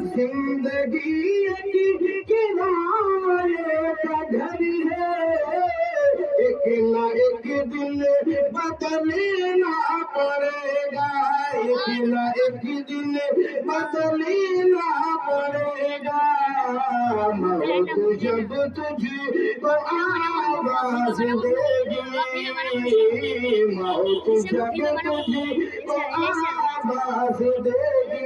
زندگی کا گھر ہے۔ ایک ایک دن بدلنا پڑے گا۔ ایک ایک دن بدلنا जब तुझे को आवाज देगी मौत जब तुझे को आवाज देगी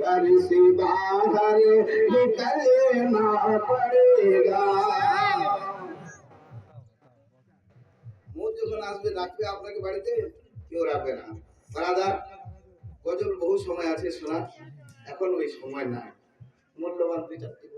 घर से बाहर निकलना पड़ेगा মত যখন আসবে রাখবে আপনাকে বাড়িতে কেউ রাখবে না বারাদার গজল বহু সময় আছে শোনা এখন ওই সময় নাই মূল্যবান দুই চারটি কথা শুনুন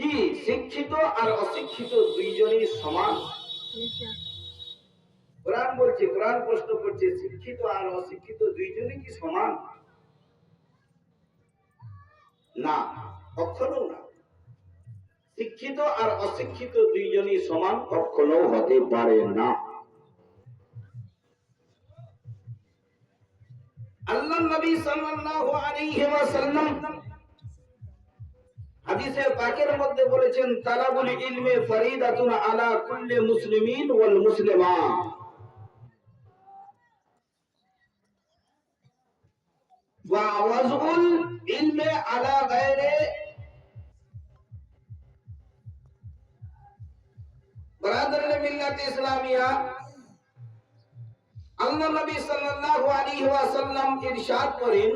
কি শিক্ষিত আর অশিক্ষিত দুইজনই সমান? কোরআন বলছে, কোরআন প্রশ্ন করছে, শিক্ষিত আর অশিক্ষিত দুইজনই কি সমান? না, কখনো না। শিক্ষিত আর অশিক্ষিত দুইজনই সমান কখনো হতে পারে না। আল্লাহ নবী সাল্লাল্লাহু আলাইহি ওয়াসাল্লাম হাদিসে পাকের মধ্যে বলেছেন, তালাবুল ইলমে ফরিদাতুন আলা কুল্লি মুসলিমিন ওয়াল মুসলিমাত ওয়া ওয়াজউল ইলমে আলা গায়রে। বরাদরুল মিল্লাত ইসলামিয়া। আল্লাহ নবী সাল্লাল্লাহু আলাইহি ওয়াসাল্লাম ইরশাদ করেন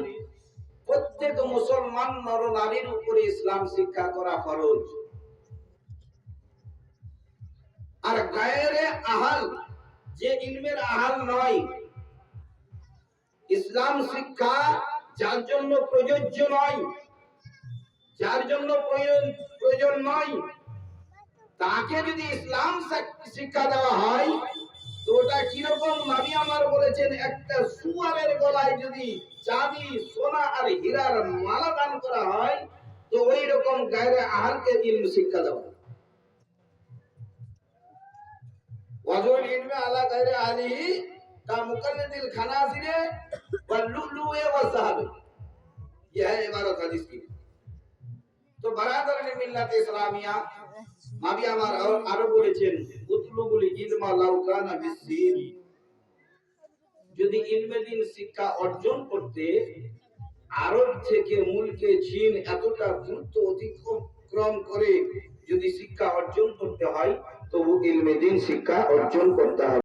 প্রত্যেক মুসলমান নর নারীর উপরে ইসলাম শিক্ষা করা ফরজ। আর গায়েরে আহাল, যে ইলমের আহাল নয়, ইসলাম শিক্ষা যার জন্য প্রযোজ্য নয়, যার জন্য প্রয়োজন নয়, তাকে যদি ইসলাম শিক্ষা দেওয়া হয় ওটা কীরকম? নাবি আমার বলেছেন, একটা সুয়ারের গলায় যদি চাঁদি সোনা আর হীরার মালা দান করা হয়, তো ওই রকম গায়ে আহারকে ইলম শিক্ষা দেওয়া ওয়াজুল ইলমে আলা গায়রে আলি কা মুকাল্লিদিল খানাসিরে ওয়া লুলুয়ে ওয়া সাহাবে। ইয়া হাদিস কি? তো বারাদার মিল্লাত ইসলামিয়া নবী আমার আরও বলেছেন, উতলুবুল ইলমা লাউ কানা যদি ইলমে দিন শিক্ষা অর্জন করতে আরব থেকে মুলকে চীন এতটা দ্রুত অতিক্রম করে যদি শিক্ষা অর্জন করতে হয়, তবু ইলমে দিন শিক্ষা অর্জন করতে হবে।